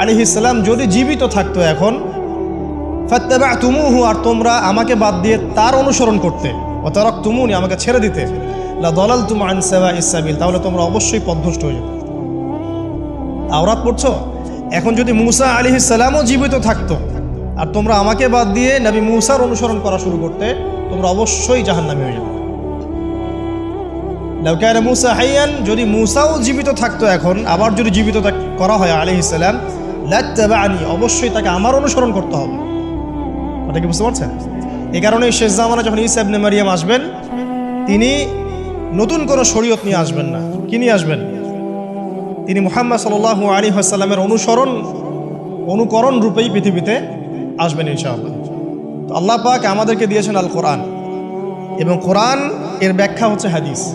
আলী ইসলাম যদি জীবিত থাকতো এখন ফাত্তাবা তুমুহু আর তোমরা আমাকে বাদ দিয়ে তার অনুসরণ করতে অতরক তুমুনি আমাকে ছেড়ে দিতে লা দলাল তুম আন সেবা ইসাবিল তাহলে তোমরা অবশ্যই পদভ্রষ্ট হয়ে যেত তাওরাত পড়ছো? এখন যদি মুসা আলী ইসলামও জীবিত থাকতো, আর তোমরা আমাকে বাদ দিয়ে নবী মুসার অনুসরণ করা শুরু করতে, তোমরা অবশ্যই জাহান্নামী হয়ে যেত লাউকায়না মুসা হাইয়ান, যদি মুসাও জীবিত থাকতো এখন, আবার যদি জীবিত করা হয় আলী ইসলাম লানি অবশ্যই তাকে আমার অনুসরণ করতে হবে। ওটা কি বুঝতে পারছেন? এই কারণে শেষ জামানা যখন ইসা ইবনে মারিয়াম আসবেন, তিনি নতুন কোনো শরীয়ত নিয়ে আসবেন না। কি নিয়ে আসবেন? তিনি মুহাম্মদ সাল আলী হাসাল্লামের অনুসরণ, অনুকরণ রূপেই পৃথিবীতে আসবেন ইনশাআল্লাহ। তো আল্লাহ পাক আমাদেরকে দিয়েছেন আল কোরআন। এবং কোরআন এর ব্যাখ্যা হচ্ছে হাদিস।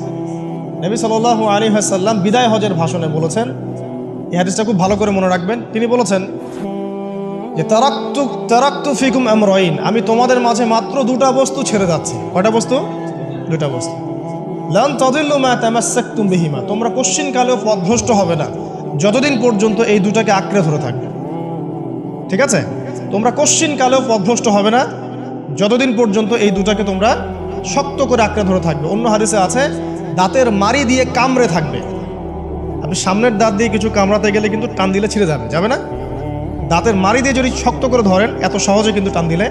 নবী সাল আলী হাসাল্লাম বিদায় হজের ভাষণে বলেছেন এই হাদিসটা খুব ভালো করে মনে রাখবেন। তিনি বলেছেন যে, তারাক্তু তারাক্তু ফিকুম আমরইন। আমি তোমাদের মাঝে মাত্র দুটা বস্তু ছেড়ে যাচ্ছি। কয়টা বস্তু? দুটা বস্তু। লান তদিল্লু মা তামাসাক্তুম বিহিমা। তোমরা কোশ্চিন কালেও পথভ্রষ্ট হবে না। যতদিন পর্যন্ত এই দুটাকে আঁকড়ে ধরে থাকবে। ঠিক আছে? তোমরা কোশ্চিন কালেও পথভ্রষ্ট হবে না। যতদিন পর্যন্ত এই দুটাকে তোমরা শক্ত করে আঁকড়ে ধরে থাকবে। অন্য হাদিসে আছে, দাঁতের মারি দিয়ে কামড়ে থাকবে। আপনি সামনের দাঁত দিয়ে কিছু কামড়াতে গেলে কিন্তু টান দিলে ছিঁড়ে যাবে যাবে না? দাঁতের মারি দিয়ে যদি শক্ত করে ধরেন, এত সহজে কিন্তু টান দিলে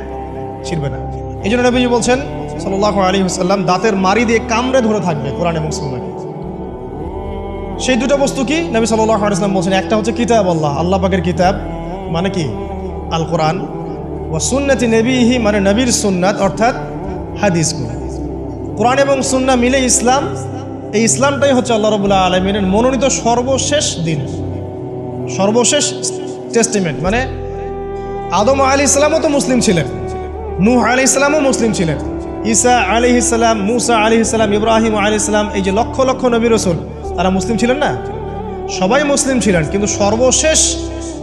ছিঁড়বে না। এই জন্য নবীজি বলছেন সাল্লাহ আলী সাল্লাম দাঁতের মারি দিয়ে কামড়ে ধরে থাকবে কোরআন এবং সুন্নাকে। সেই দুটো বস্তু কি? নবী সাল্লাহ আলাইসলাম বলছেন, একটা হচ্ছে কিতাব আল্লাহ আল্লাহ পাকের কিতাব মানে কি? আল কোরআন ও সুন্নতি নবীহি মানে নবীর সুন্নাত, অর্থাৎ হাদিসগুলো। কোরআন এবং সুন্না মিলে ইসলাম এই ইসলামটাই হচ্ছে আল্লাহ রবুল্লাহ আলমিনের মনোনীত সর্বশেষ দিন। সর্বশেষ টেস্টিমেন্ট মানে আদম আলী ইসলামও তো মুসলিম ছিলেন, নূহ আলি ইসলামও মুসলিম ছিলেন, ঈসা আলি ইসলাম মুসা আলি ইসলাম ইব্রাহিম আলি ইসলাম এই যে লক্ষ লক্ষ নবী রসুল, তারা মুসলিম ছিলেন না? সবাই মুসলিম ছিলেন, কিন্তু সর্বশেষ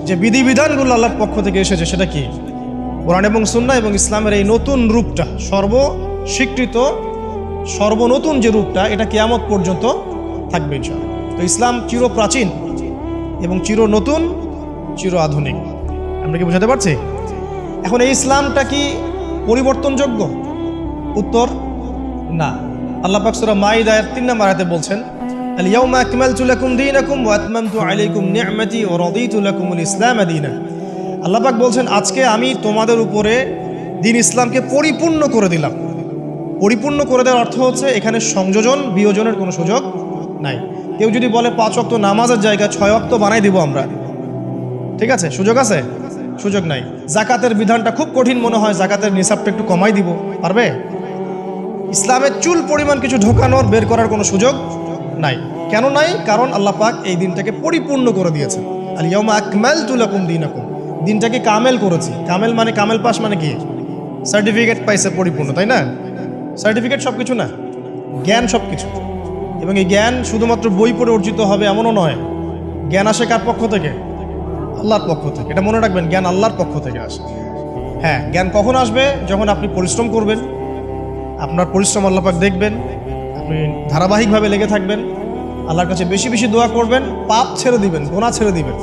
যে বিধিবিধানগুলো আল্লাহর পক্ষ থেকে এসেছে সেটা কি? কোরআন এবং সুন্না এবং ইসলামের এই নতুন রূপটা সর্ব স্বীকৃত সর্বনতুন যে রূপটা, এটা কেয়ামত পর্যন্ত থাকবে ইনশাআল্লাহ। তো ইসলাম চির প্রাচীন এবং চির নতুন চির আধুনিক আমরা কি বোঝাতে পারছি? এখন এই ইসলামটা কি পরিবর্তনযোগ্য? উত্তর, না। আল্লাহ পাক সূরা মাইদার তিন নম্বর আয়াতে বলছেন পাক বলছেন, আজকে আমি তোমাদের উপরে দিন ইসলামকে পরিপূর্ণ করে দিলাম। পরিপূর্ণ করে দেওয়ার অর্থ হচ্ছে এখানে সংযোজন, বিয়োজনের কোনো সুযোগ নাই। কেউ যদি বলে পাঁচ অক্ত নামাজের জায়গায় ছয় অক্ত বানাই দিব আমরা। ঠিক আছে? সুযোগ আছে? সুযোগ নাই। জাকাতের বিধানটা খুব কঠিন মনে হয়, জাকাতের নিসাবটা একটু কমাই দিব। পারবে? ইসলামের চুল পরিমাণ কিছু ঢোকানোর, বের করার কোনো সুযোগ নাই। কেন নাই? কারণ আল্লাহ পাক এই দিনটাকে পরিপূর্ণ করে দিয়েছেন। আল ইয়াউমা আকমাল তুলাকুম দিনাকুম। দিনটাকে কামেল করেছি। কামেল মানে কামেল পাস মানে কি? সার্টিফিকেট পাইছে পরিপূর্ণ, তাই না? সার্টিফিকেট সব কিছু না, জ্ঞান সব কিছু এবং এই জ্ঞান শুধুমাত্র বই পড়ে অর্জিত হবে এমনও নয়, জ্ঞান আসে কার পক্ষ থেকে? আল্লাহর পক্ষ থেকে। এটা মনে রাখবেন, জ্ঞান আল্লাহর পক্ষ থেকে আসে। হ্যাঁ জ্ঞান কখন আসবে? যখন আপনি পরিশ্রম করবেন, আপনার পরিশ্রম আল্লাপাক দেখবেন, আপনি ধারাবাহিকভাবে লেগে থাকবেন, আল্লাহর কাছে বেশি বেশি দোয়া করবেন, পাপ ছেড়ে দিবেন গোনা ছেড়ে দিবেন।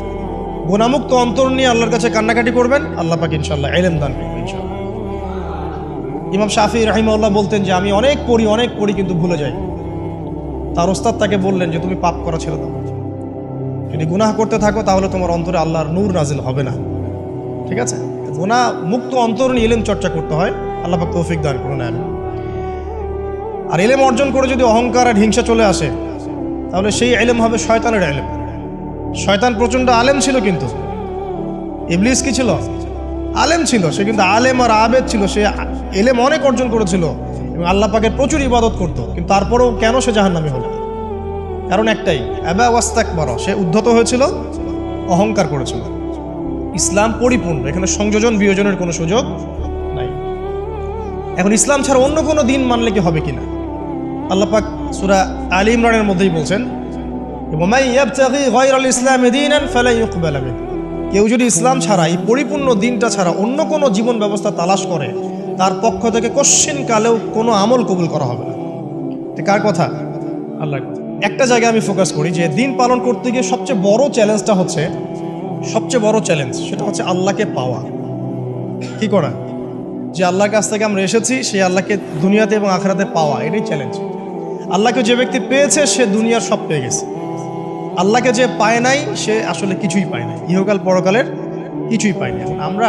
গোনামুক্ত অন্তর নিয়ে আল্লাহর কাছে কান্নাকাটি করবেন, আল্লাহ পাক ইনশাল্লাহ এলেম দান করবেন ইনশাল্লাহ ইমাম শাফি রাহিমাউল্লাহ বলতেন যে, আমি অনেক পড়ি অনেক পড়ি, কিন্তু ভুলে যাই। তার ওস্তাদ তাকে বললেন যে, তুমি পাপ করা ছেড়ে দাও। যদি গুনাহ করতে থাকো, তাহলে তোমার অন্তরে আল্লাহর নূর নাজিল হবে না। ঠিক আছে? গুনাহ মুক্ত অন্তর নিয়ে এলেম চর্চা করতে হয়। আল্লাহ পাক তৌফিক দান করুন আমি আর এলেম অর্জন করে যদি অহংকার আর হিংসা চলে আসে, তাহলে সেই এলেম হবে শয়তানের এলেম। শয়তান প্রচণ্ড আলেম ছিল কিন্তু। ইবলিস কি ছিল? আলেম ছিল। সে কিন্তু আলেম আর আবেদ ছিল। সে এলেম অনেক অর্জন করেছিল এবং আল্লাহ পাকের প্রচুর ইবাদত করত, কিন্তু তারপরেও কেন সে জাহান্নামি হলো? কারণ একটাই অ্যাবা ওয়াস্তাক বড় সে উদ্ধত হয়েছিল, অহংকার করেছিল। ইসলাম পরিপূর্ণ, এখানে সংযোজন, বিয়োজনের কোনো সুযোগ নাই। এখন ইসলাম ছাড়া অন্য কোনো দিন মানলে কি হবে কিনা? আল্লাহ পাক সুরা আলী ইমরানের মধ্যেই বলছেন কেউ যদি ইসলাম ছাড়া, এই পরিপূর্ণ দিনটা ছাড়া অন্য কোনো জীবন ব্যবস্থা তালাশ করে তার পক্ষ থেকে কশ্চিন কালেও কোনো আমল কবুল করা হবে না। কার কথা? আল্লাহ একটা জায়গায় আমি ফোকাস করি যে দিন পালন করতে গিয়ে সবচেয়ে বড় চ্যালেঞ্জটা হচ্ছে সবচেয়ে বড় চ্যালেঞ্জ সেটা হচ্ছে আল্লাহকে পাওয়া। কি করা? যে আল্লাহর কাছ থেকে আমরা এসেছি সেই আল্লাহকে দুনিয়াতে এবং আখরাতে পাওয়া এটাই চ্যালেঞ্জ আল্লাহকে যে ব্যক্তি পেয়েছে সে দুনিয়ার সব পেয়ে গেছে। আল্লাহকে যে পায় নাই সে আসলে কিছুই পায় নাই। ইহকাল পরকালের কিছুই পায় না আমরা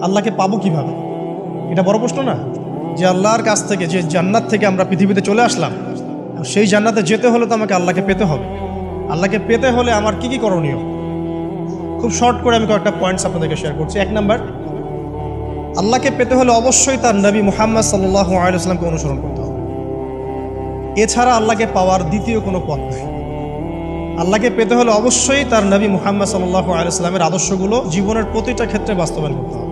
আল্লাহকে পাবো কীভাবে? এটা বড় প্রশ্ন না? যে আল্লাহর কাছ থেকে, যে জান্নাত থেকে আমরা পৃথিবীতে চলে আসলাম, সেই জান্নাতে যেতে হলে তো আমাকে আল্লাহকে পেতে হবে। আল্লাহকে পেতে হলে আমার কি কি করণীয়? খুব শর্ট করে আমি কয়েকটা পয়েন্টস আপনাদেরকে শেয়ার করছি। এক নাম্বার আল্লাহকে পেতে হলে অবশ্যই তার নবী মুহাম্মদ সাল্লাহ আলাইসলামকে অনুসরণ করতে হবে। এছাড়া আল্লাহকে পাওয়ার দ্বিতীয় কোনো পথ নেই। আল্লাহকে পেতে হলে অবশ্যই তার নবী মুহাম্মদ সাল্লাহ আলাইসলামের আদর্শগুলো জীবনের প্রতিটা ক্ষেত্রে বাস্তবায়ন করতে হবে।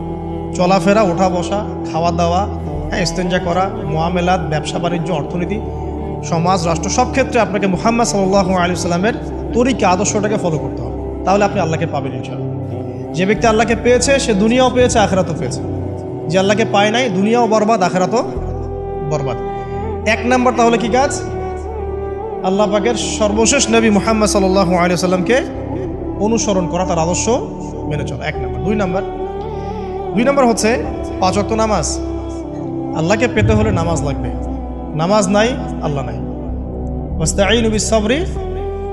চলাফেরা ওঠা বসা খাওয়া দাওয়া হ্যাঁ ইস্তেঞ্জা করা, মোয়ামেলাত, ব্যবসা, বাণিজ্য, অর্থনীতি, সমাজ, রাষ্ট্র, সব ক্ষেত্রে আপনাকে মোহাম্মদ সাল্লাহ আলী সাল্লামের তরিকা, আদর্শটাকে ফলো করতে হবে। তাহলে আপনি আল্লাহকে পাবেন ইনশাআল্লাহ। যে ব্যক্তি আল্লাহকে পেয়েছে, সে দুনিয়াও পেয়েছে, আখেরাতও পেয়েছে। যে আল্লাহকে পায় নাই, দুনিয়াও বরবাদ, আখেরাতও বরবাদ। এক নম্বর তাহলে কি কাজ? আল্লাহ পাকের সর্বশেষ নবী মুহাম্মদ সাল্লাহ আলী সাল্লামকে অনুসরণ করা, তার আদর্শ মেনে চলা। এক নম্বর। দুই নম্বর দুই নম্বর হচ্ছে পাঁচ অক্ত নামাজ। আল্লাহকে পেতে হলে নামাজ লাগবে। নামাজ নাই, আল্লাহ নাই। ওয়াস্তাঈনু বিস-সাবরি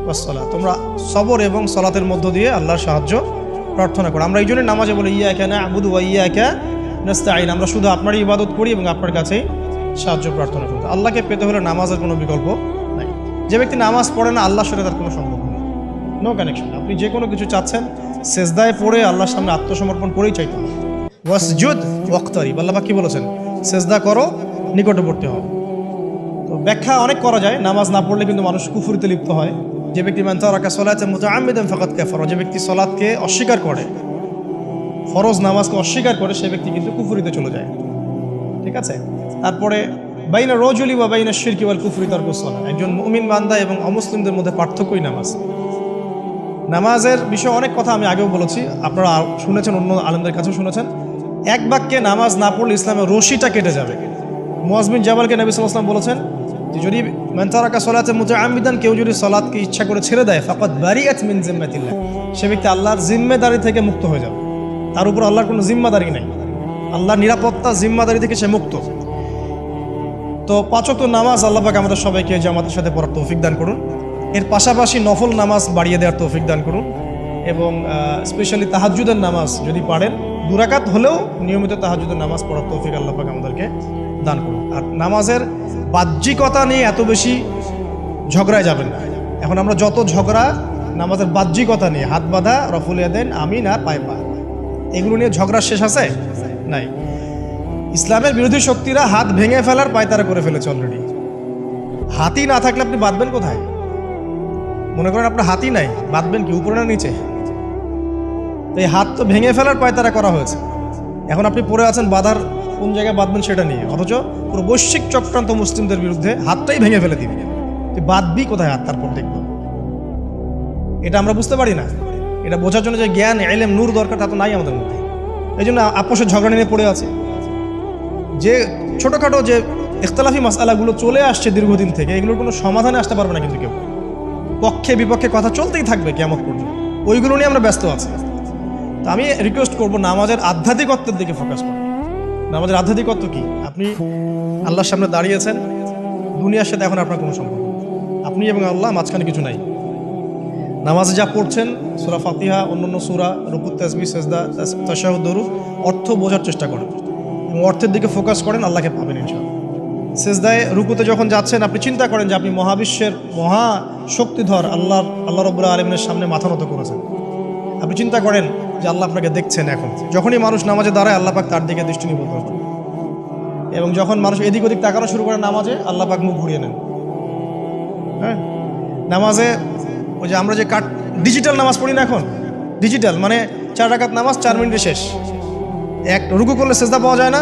ওয়াস-সালাহ তোমরা সবর এবং সলাতের মধ্য দিয়ে আল্লাহর সাহায্য প্রার্থনা করো। আমরা এই জন্য নামাজে বলি ইয়া একা ইয়াকা না'বুদু ওয়া ইয়াকা নাস্তাঈন। আমরা শুধু আপনারই ইবাদত করি এবং আপনার কাছেই সাহায্য প্রার্থনা করি। আল্লাহকে পেতে হলে নামাজের কোনো বিকল্প নাই। যে ব্যক্তি নামাজ পড়ে না, আল্লাহর সাথে তার কোনো সম্পর্ক নেই। নো কানেকশন আপনি যে কোনো কিছু চাচ্ছেন, সেজদায় পড়ে আল্লাহর সামনে আত্মসমর্পণ করেই চাইতে হবে। ওয়াসজুদ ওয়াক্তারিব আল্লাহ কি বলেছেন? সেজদা করো, নিকটবর্তী হও। তো ব্যাখ্যা অনেক করা যায়, নামাজ না পড়লে কিন্তু মানুষ কুফুরিতে লিপ্ত হয়। যে ব্যক্তি মান তারাকা সলাতে মুতাআম্মিদান ফাকাত কাফারা, যে ব্যক্তি সলাতকে অস্বীকার করে, ফরজ নামাজকে অস্বীকার করে, সে ব্যক্তি কিন্তু কুফুরিতে চলে যায়। ঠিক আছে? তারপরে, বাইনা রজুলি বা বাইনা শিরকি ওয়াল কুফরি তার সলা একজন মুমিন বান্দা এবং অমুসলিমদের মধ্যে পার্থক্যই নামাজ। নামাজের বিষয়ে অনেক কথা আমি আগেও বলেছি, আপনারা শুনেছেন, অন্য আলেমদের কাছেও শুনেছেন। এক বাক্যে নামাজ না পড়লে ইসলামের রশিটা কেটে যাবে। মোয়াজমিন জাবালকে নবী সাল্লাম বলেছেন যে, যদি মেন্তারাকা সলাতে মুতে আমিদান কেউ যদি সলাৎকে ইচ্ছা করে ছেড়ে দেয় ফাকাত বারিয়াত মিন জিম্মাতিল্লাহ। সে ব্যক্তি আল্লাহর জিম্মেদারি থেকে মুক্ত হয়ে যাবে। তার উপর আল্লাহর কোনো জিম্মাদারি নেই। আল্লাহর নিরাপত্তা জিম্মাদারি থেকে সে মুক্ত। তো পাঁচক নামাজ আল্লাহ পাক আমাদের সবাইকে জামাতের সাথে পড়ার তৌফিক দান করুন। এর পাশাপাশি নফল নামাজ বাড়িয়ে দেওয়ার তৌফিক দান করুন। এবং স্পেশালি তাহাজুদের নামাজ যদি পারেন দুরাকাত হলেও নিয়মিত তাহাজুদের নামাজ পড়ার তৌফিক আল্লাহ পাক আমাদেরকে দান করুন। আর নামাজের বাহ্যিকতা নিয়ে এত বেশি ঝগড়ায় যাবেন না। এখন আমরা যত ঝগড়া, নামাজের বাহ্যিকতা নিয়ে, হাত বাঁধা রফুলিয়া দেন আমিন আর পায় পা। এগুলো নিয়ে ঝগড়া শেষ আছে? নাই। ইসলামের বিরোধী শক্তিরা হাত ভেঙে ফেলার পায়তারা করে ফেলেছে অলরেডি হাতি না থাকলে আপনি বাঁধবেন কোথায়? মনে করেন আপনার হাতি নাই, বাঁধবেন কি, উপরে না নিচে? তো এই হাত তো ভেঙে ফেলার পায়তারা করা হয়েছে। এখন আপনি পড়ে আছেন বাঁধার কোন জায়গায় বাঁধবেন সেটা নিয়ে। অথচ পুরো বৈশ্বিক চক্রান্ত মুসলিমদের বিরুদ্ধে হাতটাই ভেঙে ফেলে দিবি। তুই বাঁধবি কোথায় হাত তারপর দেখব। এটা আমরা বুঝতে পারি না। এটা বোঝার জন্য যে জ্ঞান, এলেম, নূর দরকার তা তো নাই আমাদের মধ্যে। এই জন্য আপোষের ঝগড়া নিয়ে পড়ে আছে। যে ছোটোখাটো যে ইখতলাফি মশালাগুলো চলে আসছে দীর্ঘদিন থেকে, এগুলোর কোনো সমাধানে আসতে পারবে না কিন্তু কেউ। পক্ষে বিপক্ষে কথা চলতেই থাকবে কেমন পর্যন্ত। ওইগুলো নিয়ে আমরা ব্যস্ত আছি। তো আমি রিকোয়েস্ট করব নামাজের আধ্যাত্মিকত্বের দিকে ফোকাস করুন নামাজের আধ্যাত্মিকত্ব কি? আপনি আল্লাহর সামনে দাঁড়িয়েছেন, দুনিয়ার সাথে এখন আপনার কোনো সম্পর্ক আপনি এবং আল্লাহ মাঝখানে কিছু নাই। নামাজে যা পড়ছেন, সুরা ফাতিহা, অন্যান্য সুরা, রুকুত তাসবি সেজদা, তাশাহুদ, দরুদ, অর্থ বোঝার চেষ্টা করেন। এবং অর্থের দিকে ফোকাস করেন, আল্লাহকে পাবেন ইনশাআল্লাহ। সেজদায়, রুকুতে যখন যাচ্ছেন, আপনি চিন্তা করেন যে আপনি মহাবিশ্বের মহা শক্তিধর আল্লাহ আল্লাহ রবুল্লাহ আলমিনের সামনে মাথা নত করেছেন। আপনি চিন্তা করেন যে আল্লাহ আপনাকে দেখছেন এখন। যখনই মানুষ নামাজে দাঁড়ায়, আল্লাহ পাক তার দিকে দৃষ্টি নিবদ্ধ এবং যখন মানুষ এদিক ওদিক তাকানো শুরু করে নামাজে, আল্লাহ পাক মুখ ঘুরিয়ে নেন। হ্যাঁ? নামাজে ওই যে আমরা যে কাট ডিজিটাল নামাজ পড়ি না এখন? ডিজিটাল মানে চার রাকাত নামাজ, চার মিনিটে শেষ। এক, রুকু করলে সেজদা পাওয়া যায় না।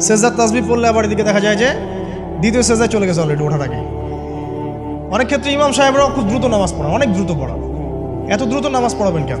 সেজদার তাসবি পড়লে আবার এদিকে দেখা যায় যে দ্বিতীয় সেজদায় চলে গেছে অলরেডি ওঠার আগে। অনেক ক্ষেত্রে ইমাম সাহেবরাও খুব দ্রুত নামাজ পড়ান, অনেক দ্রুত পড়ান। এত দ্রুত নামাজ পড়াবেন কেন?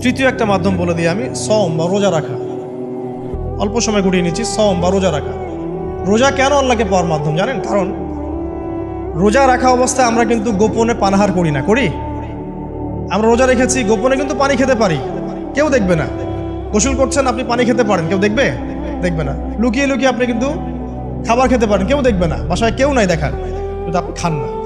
তৃতীয় একটা মাধ্যম বলে দিই আমি সম বা রোজা রাখা। অল্প সময় গুটিয়ে নিচ্ছি সম বা রোজা রাখা। রোজা কেন আল্লাহকে পাওয়ার মাধ্যম জানেন? কারণ রোজা রাখা অবস্থায় আমরা কিন্তু গোপনে পানাহার করি না, করি? আমরা রোজা রেখেছি, গোপনে কিন্তু পানি খেতে পারি। কেউ দেখবে না। গোসল করছেন, আপনি পানি খেতে পারেন। কেউ দেখবে? দেখবে না। লুকিয়ে লুকিয়ে আপনি কিন্তু খাবার খেতে পারেন। কেউ দেখবে না। বাসায় কেউ নাই দেখার। কিন্তু আপনি খান না।